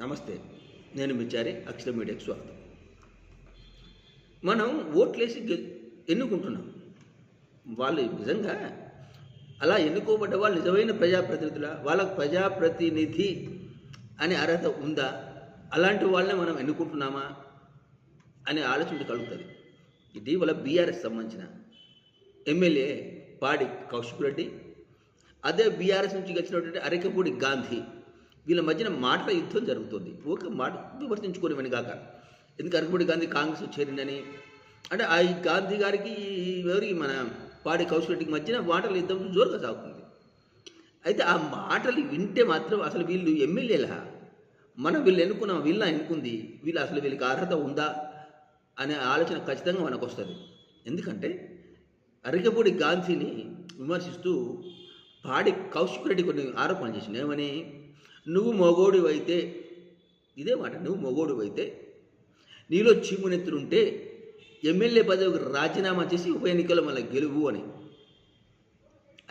నమస్తే నేను మిచ్చారి అక్షర మీడియాకి స్వాగతం. మనం ఓట్లేసి ఎన్నుకుంటున్నాం. వాళ్ళు నిజంగా అలా ఎన్నుకోబడ్డ వాళ్ళు నిజమైన ప్రజాప్రతినిధుల వాళ్ళకు ప్రజాప్రతినిధి అనే అర్హత ఉందా? అలాంటి వాళ్ళని మనం ఎన్నుకుంటున్నామా? అనే ఆలోచన కలుగుతుంది. ఇటీవల బీఆర్ఎస్ సంబంధించిన ఎమ్మెల్యే పాడి కౌశిక్ రెడ్డి అదే బీఆర్ఎస్ నుంచి గెలిచినటువంటి అరకపూడి గాంధీ వీళ్ళ మధ్యన మాటల యుద్ధం జరుగుతుంది. ఒక మాట విమర్శించుకొని కాక. ఎందుకు అరకపూడి గాంధీ కాంగ్రెస్ చేరిందని? అంటే ఆ గాంధీ గారికి ఎవరికి మన పాడి కౌశిక్ రెడ్డికి మధ్యన మాటల యుద్ధం జోరుగా సాగుతుంది. అయితే ఆ మాటలు వింటే మాత్రం అసలు వీళ్ళు ఎమ్మెల్యేలా? మనం వీళ్ళు ఎన్నుకున్నాం వీళ్ళ ఎన్నుకుంది? వీళ్ళు అసలు వీళ్ళకి అర్హత ఉందా? అనే ఆలోచన ఖచ్చితంగా మనకు వస్తుంది. ఎందుకంటే అరికపూడి గాంధీని విమర్శిస్తూ పాడి కౌశిక్ రెడ్డి కొన్ని ఆరోపణలు చేసింది ఏమని? నువ్వు మగోడివైతే ఇదే మాట నువ్వు మగోడివైతే నీలో చీమునెత్తులుంటే ఎమ్మెల్యే పదవికి రాజీనామా చేసి ఉప ఎన్నికల్లో మళ్ళీ గెలువు అని.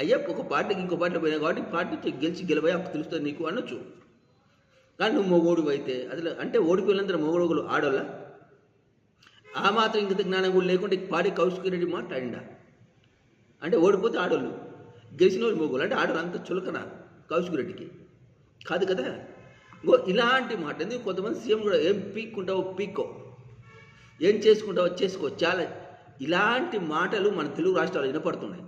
అయ్యా ఒక పార్టీకి ఇంకో పార్టీ పోయినా కాబట్టి పార్టీ గెలిచి గెలవయ్యా అప్పుడు తెలుస్తుంది నీకు అనొచ్చు. కానీ నువ్వు మొగోడు అయితే అసలు అంటే ఓడిపోయినంత మొగోడుగులు ఆడోళ్ళ? ఆ మాత్రం ఇంత జ్ఞానం కూడా లేకుంటే పాడి కౌశిక్ రెడ్డి మాట్లాడిండా? అంటే ఓడిపోతే ఆడోళ్ళు గెలిచిన వాళ్ళు మొగోళ్ళు అంటే ఆడోళ్ళు అంత చులకన కౌశిక్ రెడ్డికి. కాదు కదా? ఇంకో ఇలాంటి మాట ఎందుకు? కొంతమంది సీఎం కూడా ఏం పీక్కుంటావో పీక్కో. ఏం చేసుకుంటావో చేసుకో. చాలా ఇలాంటి మాటలు మన తెలుగు రాష్ట్రాలు వినపడుతున్నాయి.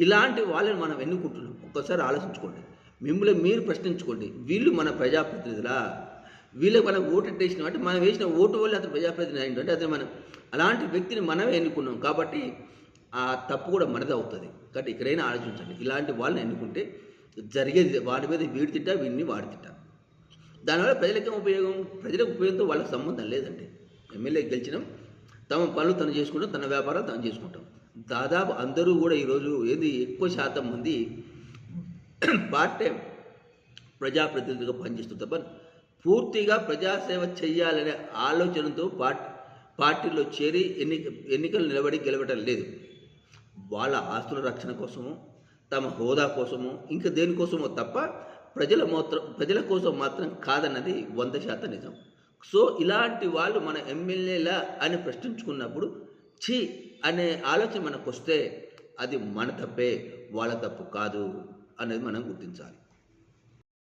ఇలాంటి వాళ్ళని మనం ఎన్నుకుంటున్నాం. ఒక్కసారి ఆలోచించుకోండి. మిమ్మల్ని మీరు ప్రశ్నించుకోండి. వీళ్ళు మన ప్రజాప్రతినిధులా? వీళ్ళకి మనం ఓటు వేసిన అంటే మనం వేసిన ఓటు వల్ల అతను ప్రజాప్రతినిధి అయింది అంటే అతను మనం అలాంటి వ్యక్తిని మనమే ఎన్నుకున్నాం కాబట్టి ఆ తప్పు కూడా మనదే అవుతుంది. కాబట్టి ఇక్కడైనా ఆలోచించండి. ఇలాంటి వాళ్ళని ఎన్నుకుంటే జరిగేది వాడి మీద వీడి తిట్టా వీడిని వాడి తిట్టా. దానివల్ల ప్రజలకి ఏం ఉపయోగం? ప్రజలకు ఉపయోగంతో వాళ్ళకి సంబంధం లేదండి. ఎమ్మెల్యే గెలిచినాం తమ పనులు తను చేసుకుంటాం తన వ్యాపారాలు తను చేసుకుంటాం. దాదాపు అందరూ కూడా ఈరోజు ఏది ఎక్కువ శాతం మంది పార్ట్ టైం ప్రజాప్రతినిధులుగా పనిచేస్తూ తప్ప పూర్తిగా ప్రజాసేవ చేయాలనే ఆలోచనతో పార్టీ పార్టీలో చేరి ఎన్ని ఎన్నికలు నిలబడి గెలవటం లేదు. వాళ్ళ ఆస్తుల రక్షణ కోసము తమ హోదా కోసము ఇంకా దేనికోసమో తప్ప ప్రజల మాత్రం ప్రజల కోసం మాత్రం కాదన్నది వంద శాతం నిజం. సో ఇలాంటి వాళ్ళు మన ఎమ్మెల్యేలా అని ప్రశ్నించుకున్నప్పుడు ఛీ అనే ఆలోచన మనకు వస్తే అది మన తప్పే వాళ్ళ తప్పు కాదు అనేది మనం గుర్తించాలి.